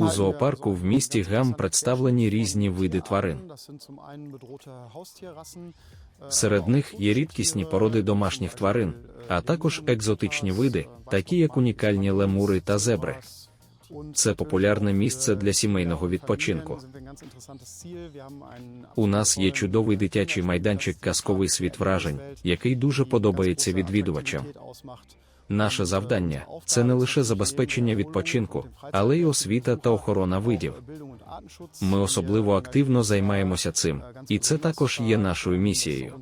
У зоопарку в місті Гам представлені різні види тварин. Серед них є рідкісні породи домашніх тварин, а також екзотичні види, такі як унікальні лемури та зебри. Це популярне місце для сімейного відпочинку. У нас є чудовий дитячий майданчик Казковий світ вражень, який дуже подобається відвідувачам. Наше завдання це не лише забезпечення відпочинку, але й освіта та охорона видів. Ми особливо активно займаємося цим, і це також є нашою місією.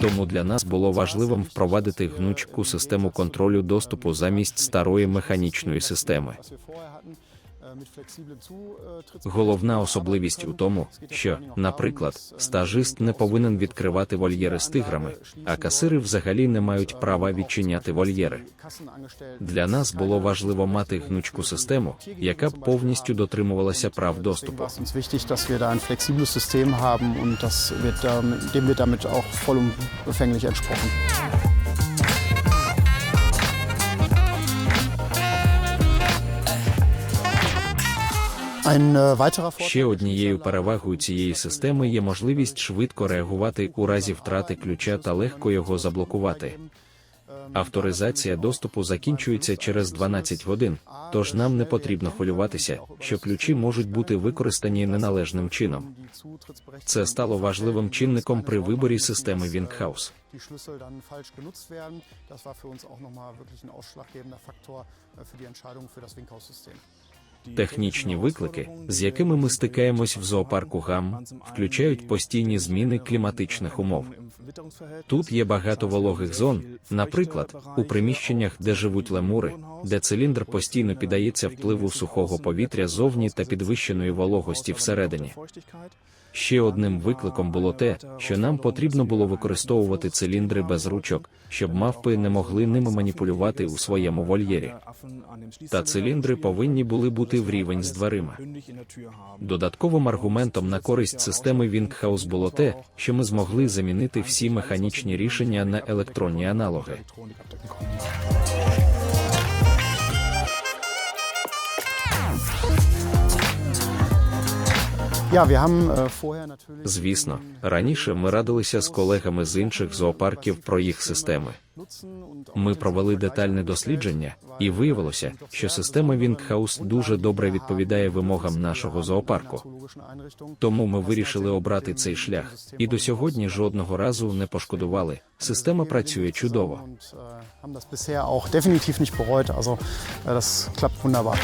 Тому для нас було важливим впровадити гнучку систему контролю доступу замість старої механічної системи. Головна особливість у тому, що, наприклад, стажист не повинен відкривати вольєри з тиграми, а касири взагалі не мають права відчиняти вольєри. Для нас було важливо мати гнучку систему, яка б повністю дотримувалася прав доступу. System haben und das wird, ähm, dem wird damit auch vollumfänglich entsprochen. Ще однією перевагою цієї системи є можливість швидко реагувати у разі втрати ключа та легко його заблокувати. Авторизація доступу закінчується через 12 годин, тож нам не потрібно хвилюватися, що ключі можуть бути використані неналежним чином. Це стало важливим чинником при виборі системи Winghouse. Технічні виклики, з якими ми стикаємось в зоопарку ГАМ, включають постійні зміни кліматичних умов. Тут є багато вологих зон, наприклад, у приміщеннях, де живуть лемури, де циліндр постійно піддається впливу сухого повітря зовні та підвищеної вологості всередині. Ще одним викликом було те, що нам потрібно було використовувати циліндри без ручок, щоб мавпи не могли ними маніпулювати у своєму вольєрі. Та циліндри повинні були бути в рівень з дверима. Додатковим аргументом на користь системи Winghouse було те, що ми змогли замінити всі механічні рішення на електронні аналоги. Звісно, раніше ми радилися з колегами з інших зоопарків про їх системи. Ми провели детальне дослідження, і виявилося, що система Winghouse дуже добре відповідає вимогам нашого зоопарку. Тому ми вирішили обрати цей шлях, і до сьогодні жодного разу не пошкодували. Система працює чудово. äh, das klappt wunderbar.